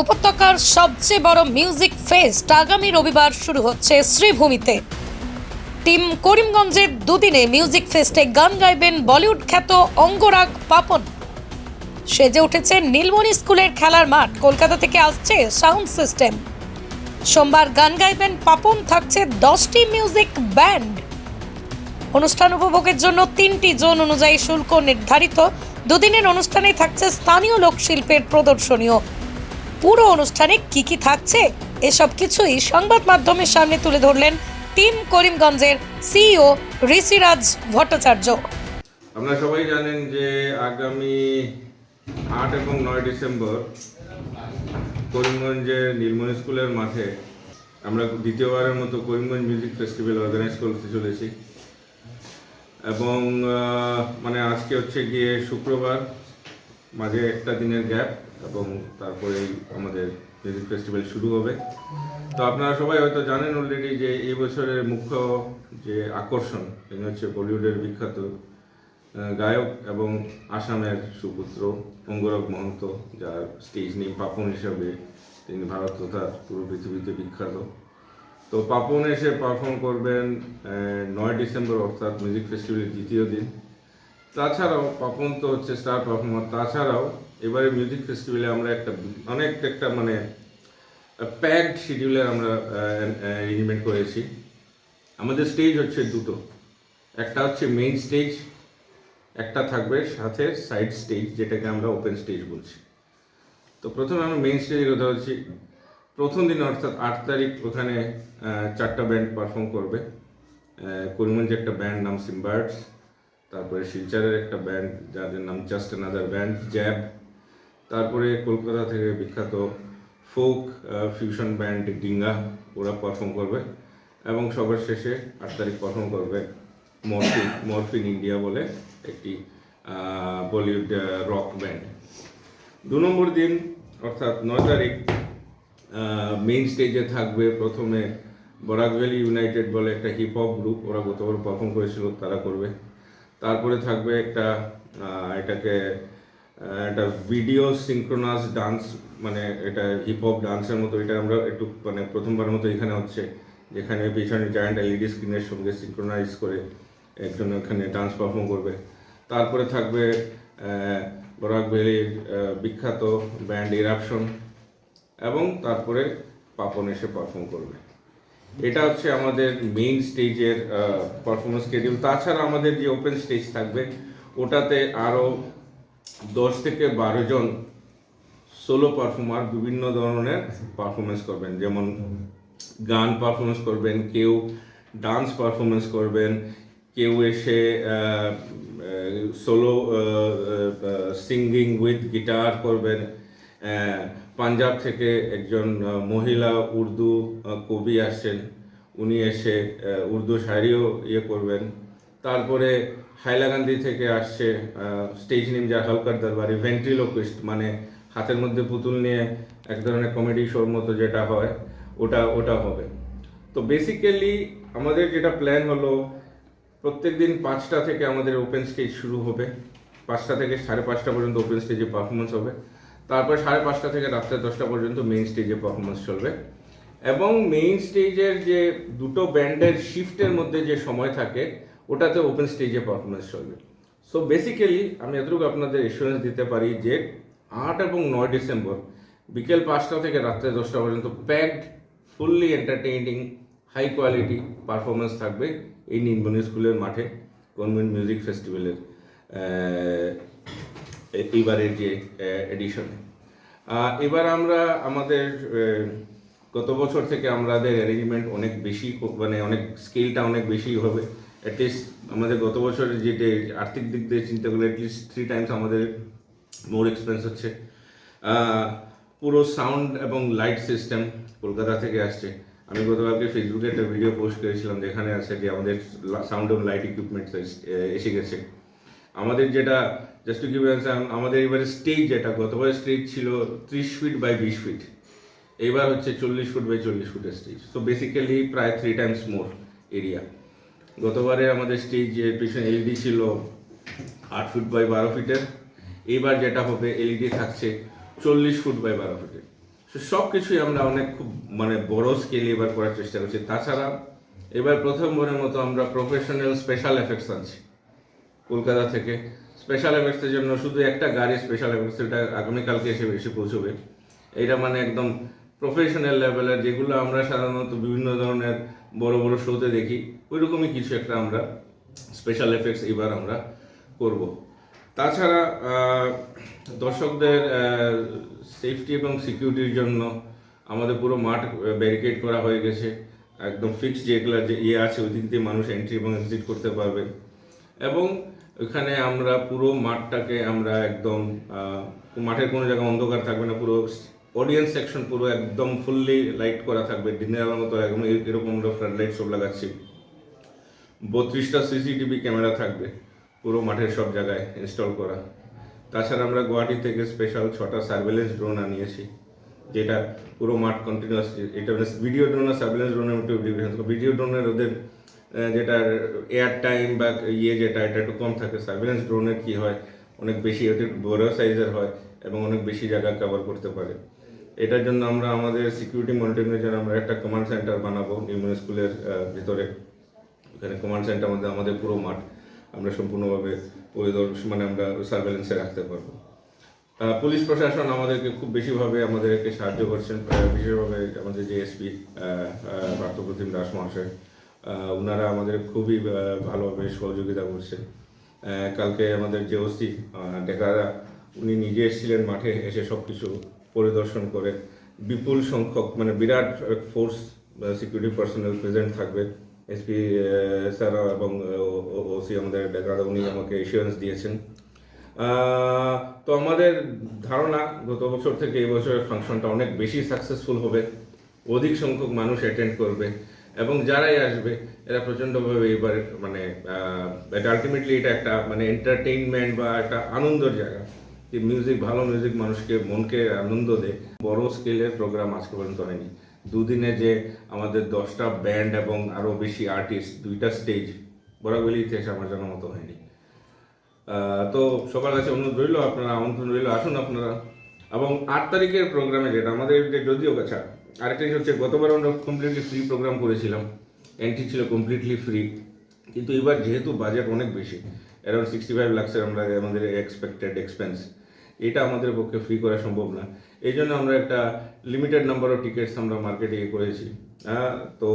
উপত্যকার সবচেয়ে বড় মিউজিক ফেস্ট আগামী রবিবার শুরু হচ্ছে শ্রীভূমিতে। টিম করিমগঞ্জের দুদিনে মিউজিক ফেস্টে গান গাইবেন বলিউড খ্যাত অঙ্গরাগ পাপন। সেজে উঠেছে নীলমণি স্কুলের খেলার মাঠ, কলকাতা থেকে আসছে সাউন্ড সিস্টেম সোমবার গান গাইবেন পাপন, থাকছে দশটি মিউজিক ব্যান্ড অনুষ্ঠান উপভোগের জন্য তিনটি জোন অনুযায়ী শুল্ক নির্ধারিত। দুদিনের অনুষ্ঠানে থাকছে স্থানীয় লোকশিল্পের প্রদর্শনীয় পুরো অনুষ্ঠানে কি কি থাকছে, এসব কিছুই সংবাদ মাধ্যমের সামনে তুলে ধরলেন টিম করিমগঞ্জের সিইও ঋষিরাজ ভট্টাচার্য। আপনারা সবাই জানেন যে আগামী আট এবং নয় ডিসেম্বর করিমগঞ্জের নীলমণি স্কুলের মাঠে আমরা দ্বিতীয়বারের মতো করিমগঞ্জ মিউজিক ফেস্টিভ্যাল অর্গানাইজ করতে চলেছি। এবং মানে আজকে হচ্ছে গিয়ে শুক্রবার। মাঝে একটা দিনের গ্যাপ এবং তারপরেই আমাদের মিউজিক ফেস্টিভ্যাল শুরু হবে। তো আপনারা সবাই হয়তো জানেন অলরেডি যে এই বছরের মুখ্য যে আকর্ষণ, তিনি হচ্ছে বলিউডের বিখ্যাত গায়ক এবং আসামের সুপুত্র অঙ্গরক মহন্ত, যার স্টেজ নেম পাপন হিসাবে তিনি ভারত তথা পুরো পৃথিবীতে বিখ্যাত। তো পাপন এসে পারফর্ম করবেন নয় ডিসেম্বর অর্থাৎ মিউজিক ফেস্টিভ্যালের দ্বিতীয় দিন। তাছাড়াও পাপন তো হচ্ছে স্টার পারফর্মার তাছাড়াও এবারে মিউজিক ফেস্টিভ্যালে আমরা একটা অনেক একটা মানে প্যাকড শিডিউলে আমরা অ্যারেঞ্জমেন্ট করেছি। আমাদের স্টেজ হচ্ছে দুটো। একটা হচ্ছে মেইন স্টেজ একটা থাকবে সাথে সাইড স্টেজ যেটাকে আমরা ওপেন স্টেজ বলছি। তো প্রথমে আমরা মেইন স্টেজের কথা হচ্ছি প্রথম দিন অর্থাৎ আট তারিখ ওখানে চারটা ব্যান্ড পারফর্ম করবে। করিমগঞ্জে একটা ব্যান্ড নাম সিম্বার্ডস তারপরে শিলচরের একটা ব্যান্ড যাদের নাম জাস্ট অ্যানাদার ব্যান্ড জ্যাব তারপরে কলকাতা থেকে বিখ্যাত ফোক ফিউশন ব্যান্ড ডিঙ্গা ওরা পারফর্ম করবে। এবং সবার শেষে আট তারিখ পারফর্ম করবে মরফিন মরফিন ইন্ডিয়া বলে একটি বলিউড রক ব্যান্ড দু নম্বর দিন, অর্থাৎ নয় তারিখ মেইন স্টেজে থাকবে প্রথমে বরাক ভ্যালি ইউনাইটেড বলে একটা হিপ হপ গ্রুপ ওরা গতবার পারফর্ম করেছিল, তারা করবে। তারপরে থাকবে একটা এটাকে একটা ভিডিও সিঙ্ক্রোনাস ডান্স মানে এটা হিপ হপ ডান্সের মতো, এটা আমরা একটু মানে প্রথমবারের মতো এখানে হচ্ছে, যেখানে পিছনে জায়ান্ট এলইডি স্ক্রিনের সঙ্গে সিঙ্ক্রোনাইজ করে একজন ওখানে ডান্স পারফর্ম করবে। তারপরে থাকবে বরাক ভ্যালির বিখ্যাত ব্যান্ড ইরাপশন এবং তারপরে পাপন এসে পারফর্ম করবে। এটা হচ্ছে আমাদের মেইন স্টেজের পারফরমেন্স স্কেডিউল তাছাড়া আমাদের যে ওপেন স্টেজ থাকবে, ওটাতে আরও দশ থেকে বারো জন সোলো পারফর্মার বিভিন্ন ধরনের পারফরমেন্স করবেন। যেমন গান পারফরমেন্স করবেন, কেউ ডান্স পারফরমেন্স করবেন, কেউ এসে সোলো সিঙ্গিং উইথ গিটার করবেন। পাঞ্জাব থেকে একজন মহিলা উর্দু কবি আসছেন। উনি এসে উর্দু শায়রিও ইয়ে করবেন। তারপরে হাইলাকান্দি থেকে আসছে স্টেজ নেম যা হালকার দরবারি ভেন্ট্রিলোকুইস্ট মানে হাতের মধ্যে পুতুল নিয়ে এক ধরনের কমেডি শোর মতো যেটা হয়, ওটা ওটা হবে। তো বেসিক্যালি আমাদের যেটা প্ল্যান হলো প্রত্যেক দিন পাঁচটা থেকে আমাদের ওপেন স্টেজ শুরু হবে। পাঁচটা থেকে সাড়ে পাঁচটা পর্যন্ত ওপেন স্টেজে পারফরমেন্স হবে। তারপর সাড়ে পাঁচটা থেকে রাত্রে দশটা পর্যন্ত মেইন স্টেজে পারফরমেন্স চলবে। এবং মেইন স্টেজের যে দুটো ব্যান্ডের শিফটের মধ্যে যে সময় থাকে, ওটাতে ওপেন স্টেজে পারফরমেন্স চলবে। সো বেসিক্যালি আমি এতটুকু আপনাদের এসুরেন্স দিতে পারি যে আট এবং নয় ডিসেম্বর বিকেল পাঁচটা থেকে রাত্রে দশটা পর্যন্ত packed fully entertaining high quality performance থাকবে এই নীলমণি স্কুলের মাঠে কনভেন্ট মিউজিক ফেস্টিভ্যালের এইবারের যে এডিশনে এবার আমরা আমাদের গত বছর থেকে আমাদের অ্যারেঞ্জমেন্ট অনেক বেশি মানে অনেক স্কেলটা অনেক বেশি হবে। অ্যাটলিস্ট আমাদের গত বছরের যেটা আর্থিক দিক দিয়ে চিন্তা করলে অ্যাটলিস্ট থ্রি টাইমস আমাদের মোর এক্সপেন্স হচ্ছে। পুরো সাউন্ড এবং লাইট সিস্টেম কলকাতা থেকে আসছে। আমি গতকালকে ফেসবুকে একটা ভিডিও পোস্ট করেছিলাম, যেখানে আছে যে আমাদের সাউন্ড এবং লাইট ইকুইপমেন্ট এসে গেছে। আমাদের যেটা জাস্ট টু গিভ আমাদের এবারে স্টেজ যেটা গতবার স্টেজ ছিল ত্রিশ ফিট বাই বিশ ফিট এবার হচ্ছে চল্লিশ ফুট বাই চল্লিশ ফুটের স্টেজ তো বেসিক্যালি প্রায় থ্রি টাইমস মোর এরিয়া গতবারে আমাদের স্টেজ যে পিছনে এলইডি ছিল আট ফুট বাই বারো ফিটের এবার যেটা হবে এলইডি থাকছে চল্লিশ ফুট বাই বারো ফিটের সো সব কিছুই আমরা অনেক খুব মানে বড় স্কেলে এবার করার চেষ্টা করছি। তাছাড়া এবার প্রথমবারের মতো আমরা প্রফেশনাল স্পেশাল এফেক্টস আনছি কলকাতা থেকে। স্পেশাল এফেক্টসের জন্য শুধু একটা গাড়ি স্পেশাল এফেক্টস এটা আগামীকালকে এসে এসে পৌঁছবে। এটা মানে একদম প্রফেশনাল লেভেলের যেগুলো আমরা সাধারণত বিভিন্ন ধরনের বড় বড় শোতে দেখি, ওইরকমই কিছু একটা আমরা স্পেশাল এফেক্টস এবার আমরা করব। তাছাড়া দর্শকদের সেফটি এবং সিকিউরিটির জন্য আমাদের পুরো মাঠ ব্যারিকেড করা হয়ে গেছে। একদম ফিক্সড যেগুলো যে ইয়ে আছে, ওই দিক দিয়ে মানুষ এন্ট্রি এবং এক্সিট করতে পারবে। এবং ওখানে আমরা পুরো মাঠটাকে আমরা একদম মাঠের কোনো জায়গায় অন্ধকার থাকবে না, পুরো অডিয়েন্স সেকশন পুরো একদম ফুললি লাইট করা থাকবে দিনের আলোর মতো একদম এরকম আমরা ফ্লাড লাইট সব লাগাচ্ছি। বত্রিশটা সিসিটিভি ক্যামেরা থাকবে পুরো মাঠের সব জায়গায় ইনস্টল করা। তাছাড়া আমরা গুয়াহাটি থেকে স্পেশাল ছটা সার্ভেলেন্স ড্রোন আনিয়েছি, যেটা পুরো মাঠ কন্টিনিউয়াস এটা ভিডিও ড্রোন আর সার্ভেলেন্স ড্রোনের মধ্যে ভিডিও ড্রোনের ওদের আহ, যেটা এয়ার টাইম বা ইয়ে যেটা এটা একটু কম থাকে। সার্ভেলেন্স ড্রোনের কি হয়? অনেক বেশি ওদের বড় সাইজের হয় এবং অনেক বেশি জায়গা কভার করতে পারে। এটার জন্য আমরা আমাদের সিকিউরিটি মনিটরিংয়ের জন্য আমরা একটা কমান্ড সেন্টার বানাবো নিউমেন স্কুলের ভিতরে। এখানে কমান্ড সেন্টার মধ্যে আমাদের পুরো মাঠ। আমরা সম্পূর্ণভাবে পরিদর্শন মানে আমরা সার্ভেলেন্সে রাখতে পারব। পুলিশ প্রশাসন আমাদেরকে খুব বেশিভাবে আমাদেরকে সাহায্য করছেন। বিশেষভাবে আমাদের যে এসপি পার্থপ্রতিম দাস মহাশয় ওনারা আমাদের খুবই ভালোভাবে সহযোগিতা করছেন। কালকে আমাদের যে ওসি ডেকারা, উনি নিজে এসেছিলেন মাঠে এসে সব কিছু পরিদর্শন করে। বিপুল সংখ্যক মানে বিরাট ফোর্স সিকিউরিটি পার্সোনাল প্রেজেন্ট থাকবে। এসপি স্যার এবং ওসি আমাদের ডেকারা, উনি আমাকে এসিওরেন্স দিয়েছেন। তো আমাদের ধারণা গত বছর থেকে এই বছরের ফাংশনটা অনেক বেশি সাকসেসফুল হবে। অধিক সংখ্যক মানুষ অ্যাটেন্ড করবে। এবং যারাই আসবে, এরা প্রচণ্ডভাবে এবার মানে আলটিমেটলি এটা একটা মানে এন্টারটেইনমেন্ট বা একটা আনন্দের জায়গা যে মিউজিক ভালো মিউজিক মানুষকে, মনকে আনন্দ দেয়। বড় স্কেলের প্রোগ্রাম আজকে পর্যন্ত হয়নি। দুদিনে যে আমাদের দশটা ব্যান্ড এবং আরও বেশি আর্টিস্ট দুইটা স্টেজ বরাবরই ইতিহাসে আমার জানার মতো হয়নি। তো সবার কাছে অনুরোধ রইল, আপনারা আমন্ত্রণ রইল, আসুন আপনারা। এবং আট তারিখের প্রোগ্রামে যেটা, আমাদের যদিও কাছা আরেকটা হচ্ছে, গতবার আমরা কমপ্লিটলি ফ্রি প্রোগ্রাম করেছিলাম। এন্ট্রি ছিল কমপ্লিটলি ফ্রি কিন্তু এবার যেহেতু বাজেট অনেক বেশি অ্যারাউন্ড সিক্সটি ফাইভ লাক্সের আমরা আমাদের এক্সপেক্টেড এক্সপেন্স এটা আমাদের পক্ষে ফ্রি করা সম্ভব না। এই জন্য আমরা একটা লিমিটেড নাম্বার অফ টিকিটস আমরা মার্কেটে ইয়ে করেছি। হ্যাঁ তো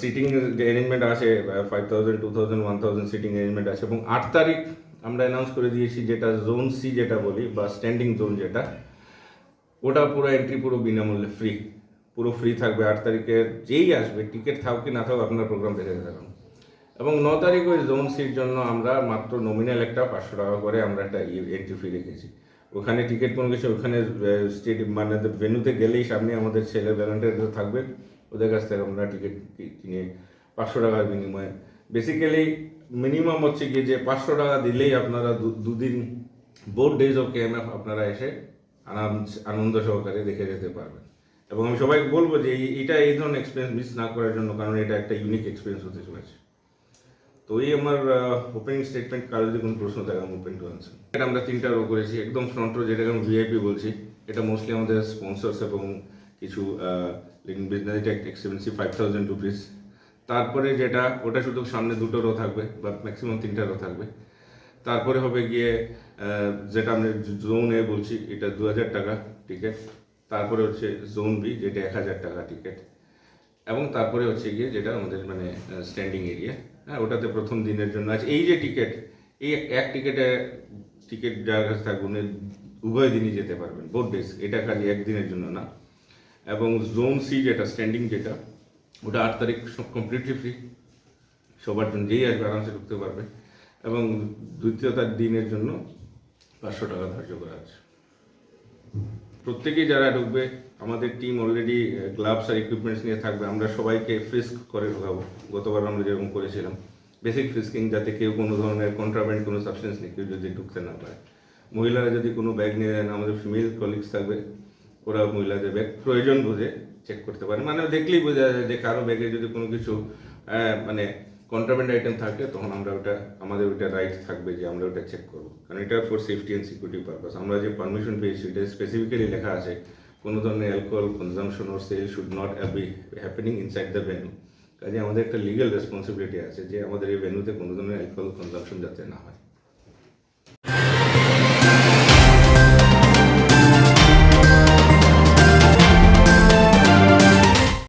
সিটিং যে অ্যারেঞ্জমেন্ট আছে five thousand two thousand one thousand seating arrangement আছে। এবং আট তারিখ আমরা অ্যানাউন্স করে দিয়েছি যেটা জোন সি যেটা বলি, বা স্ট্যান্ডিং জোন যেটা ওটা পুরো এন্ট্রি পুরো বিনামূল্যে ফ্রি পুরো ফ্রি থাকবে। আট তারিখে যেই আসবে টিকিট থাক কি না থাক, আপনার প্রোগ্রাম দেখে থাকুন এবং ন তারিখ ওই জোন সির জন্য আমরা মাত্র নমিনাল একটা পাঁচশো টাকা করে আমরা একটা এন্ট্রি ফি রেখেছি। ওখানে টিকিট কোনো কিছু, ওখানে স্টেডিয়াম মানে ভেন্যুতে গেলেই সামনে আমাদের ছেলে ভ্যালেন্টিয়ার থাকবে। ওদের কাছ থেকে আমরা টিকিট কিনে পাঁচশো টাকার বিনিময়ে। বেসিক্যালি মিনিমাম হচ্ছে কি যে পাঁচশো টাকা দিলেই আপনারা দুদিন বোর্ড ডেজ অফ কেএমএফ আপনারা এসে আনন্দ আনন্দ সহকারে দেখে যেতে পারবেন। এবং আমি সবাইকে বলব যে এটা এই ধরনের এক্সপিরিয়েন্স মিস না করার জন্য, কারণ এটা একটা ইউনিক এক্সপিরিয়েন্স হতে চলেছে। তো এই আমার ওপেনিং স্টেটমেন্ট কারও যদি কোনো প্রশ্ন থাকে আমি ওপেন টু আনসার এটা আমরা তিনটা রো করেছি, একদম ফ্রন্ট রো যেটাকে আমি ভিআইপি বলছি। এটা মোস্টলি আমাদের স্পন্সর্স এবং কিছু বিজনেস এটা এক্সপেন্সিভ ফাইভ থাউজেন্ড রুপিস তারপরে যেটা, ওটা শুধু সামনে দুটো রো থাকবে বা ম্যাক্সিমাম তিনটা রো থাকবে। তারপরে হবে গিয়ে যেটা আমরা জোন এ বলছি, এটা দু হাজার টাকা টিকিট তারপরে হচ্ছে জোন বি যেটা এক হাজার টাকা টিকিট এবং তারপরে হচ্ছে গিয়ে যেটা আমাদের মানে স্ট্যান্ডিং এরিয়া হ্যাঁ ওটাতে প্রথম দিনের জন্য আছে। এই যে টিকিট এই এক- টিকিটে টিকিট যার কাছে থাকবে উভয় দিনই যেতে পারবেন বোথ ডেজ এটা খালি একদিনের জন্য না। এবং জোন সি যেটা স্ট্যান্ডিং যেটা, ওটা আট তারিখ কমপ্লিটলি ফ্রি সবার জন্য, যেই আসবে আরামসে ঢুকতে পারবে। এবং দ্বিতীয়তার দিনের জন্য পাঁচশো টাকা ধার্য করা আছে। প্রত্যেকেই যারা ঢুকবে, আমাদের টিম অলরেডি গ্লাভস আর ইকুইপমেন্টস নিয়ে থাকবে। আমরা সবাইকে ফ্রিস্ক করে ঢোকাবো। গতবার আমরা যেরকম করেছিলাম বেসিক ফ্রিস্কিং যাতে কেউ কোনো ধরনের কন্ট্রাব্যান্ড কোনো সাবস্টেন্স নিয়ে কেউ যদি ঢুকতে না পারে। মহিলারা যদি কোনো ব্যাগ নিয়ে নেন, আমাদের ফিমেল কলিগস থাকবে ওরা মহিলাদের ব্যাগ প্রয়োজন বুঝে চেক করতে পারে। মানে দেখলেই বোঝা যায় যে কারও ব্যাগে যদি কোনো কিছু মানে কন্ট্রাব্যান্ড আইটেম থাকে, তখন আমরা ওটা, আমাদের ওটা রাইট থাকবে যে আমরা ওটা চেক করব। কারণ এটা for safety and security purpose আমরা যে পারমিশন পেয়েছি, এটা স্পেসিফিক্যালি লেখা আছে, কোনো ধরনের alcohol consumption or sale should not be happening inside the venue কাজে আমাদের একটা লিগ্যাল রেসপন্সিবিলিটি আছে যে আমাদের এই ভেন্যুতে কোনো ধরনের অ্যালকোহল কনজামশন যাতে না হয়।